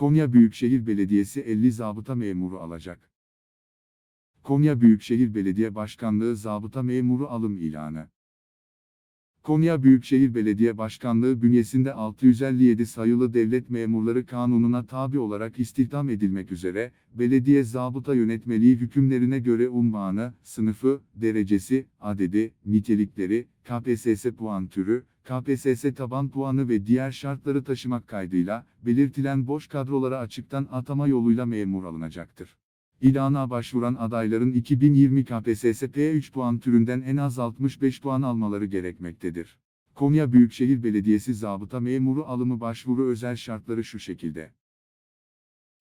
Konya Büyükşehir Belediyesi 50 zabıta memuru alacak. Konya Büyükşehir Belediye Başkanlığı zabıta memuru alım ilanı. Konya Büyükşehir Belediye Başkanlığı bünyesinde 657 sayılı devlet memurları kanununa tabi olarak istihdam edilmek üzere, belediye zabıta yönetmeliği hükümlerine göre unvanı, sınıfı, derecesi, adedi, nitelikleri, KPSS puan türü, KPSS taban puanı ve diğer şartları taşımak kaydıyla, belirtilen boş kadrolara açıktan atama yoluyla memur alınacaktır. İlana başvuran adayların 2020 KPSS P3 puan türünden en az 65 puan almaları gerekmektedir. Konya Büyükşehir Belediyesi zabıta memuru alımı başvuru özel şartları şu şekilde.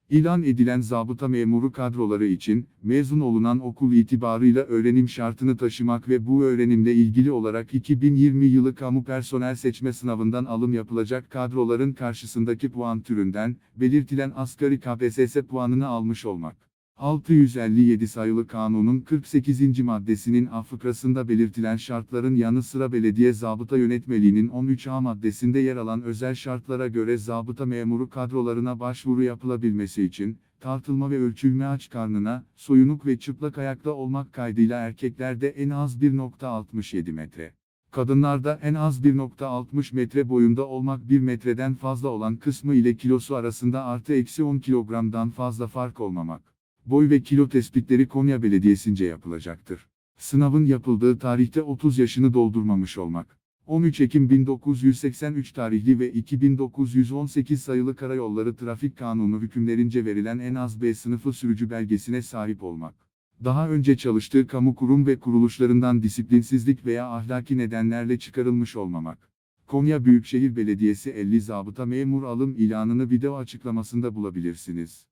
İlan edilen zabıta memuru kadroları için, mezun olunan okul itibarıyla öğrenim şartını taşımak ve bu öğrenimle ilgili olarak 2020 yılı kamu personel seçme sınavından alım yapılacak kadroların karşısındaki puan türünden, belirtilen asgari KPSS puanını almış olmak. 657 sayılı kanunun 48. maddesinin A fıkrasında belirtilen şartların yanı sıra belediye zabıta yönetmeliğinin 13A maddesinde yer alan özel şartlara göre zabıta memuru kadrolarına başvuru yapılabilmesi için, tartılma ve ölçülme aç karnına, soyunuk ve çıplak ayakta olmak kaydıyla erkeklerde en az 1.67 metre. Kadınlarda en az 1.60 metre boyunda olmak 1 metreden fazla olan kısmı ile kilosu arasında artı eksi 10 kilogramdan fazla fark olmamak. Boy ve kilo tespitleri Konya Belediyesi'nce yapılacaktır. Sınavın yapıldığı tarihte 30 yaşını doldurmamış olmak. 13 Ekim 1983 tarihli ve 2918 sayılı Karayolları Trafik Kanunu hükümlerince verilen en az B sınıfı sürücü belgesine sahip olmak. Daha önce çalıştığı kamu kurum ve kuruluşlarından disiplinsizlik veya ahlaki nedenlerle çıkarılmış olmamak. Konya Büyükşehir Belediyesi 50 zabıta memur alım ilanını video açıklamasında bulabilirsiniz.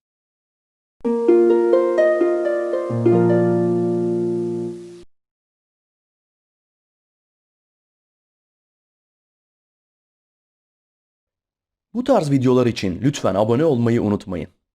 Bu tarz videolar için lütfen abone olmayı unutmayın.